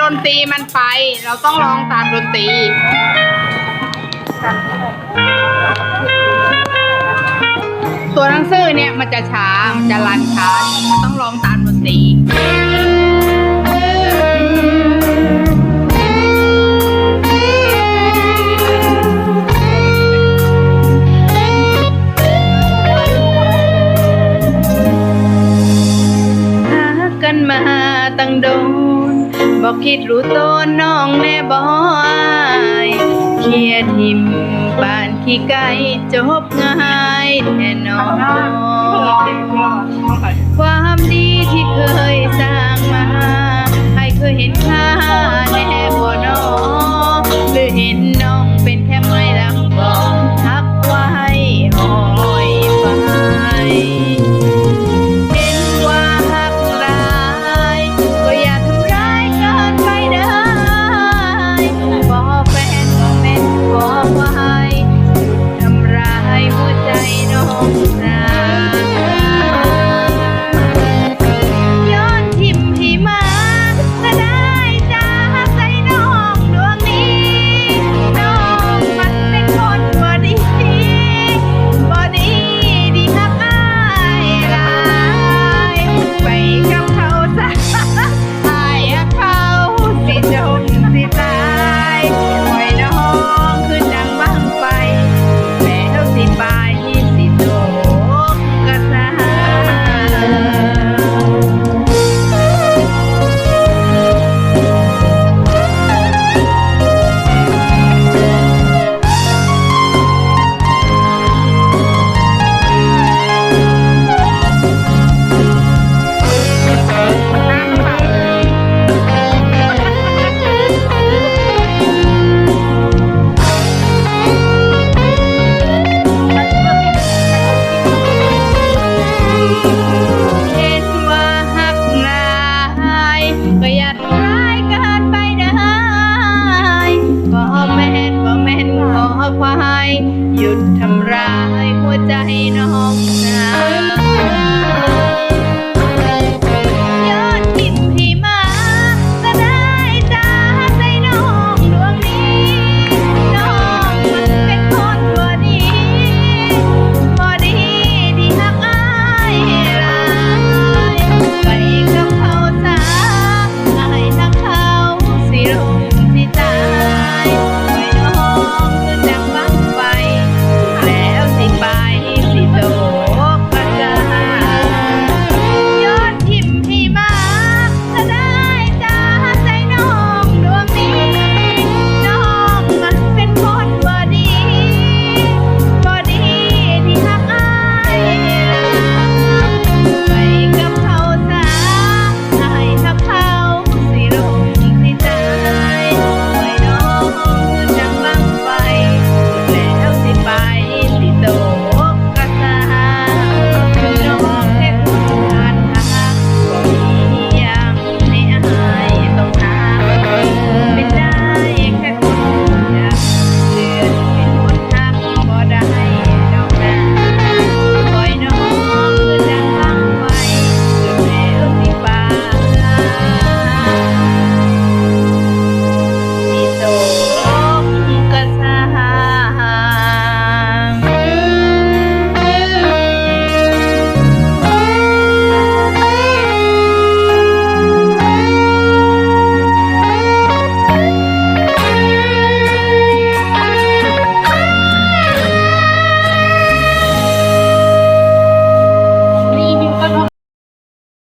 ดนตรีมันไป เราต้องร้องตามดนตรีตัวหนังสือเนี่ยมันจะช้า มันจะรันช้า มันต้องร้องตามดนตรี บอกคิดรู้ตนน้องแน่บอยเคลียดหิมปานขี้ไก่จบง่ายแน่นอน ก็อย่าทำร้ายกันไปได้ก็แม่นก็แม่นขอควายหยุดทำร้ายหัวใจน้องนะ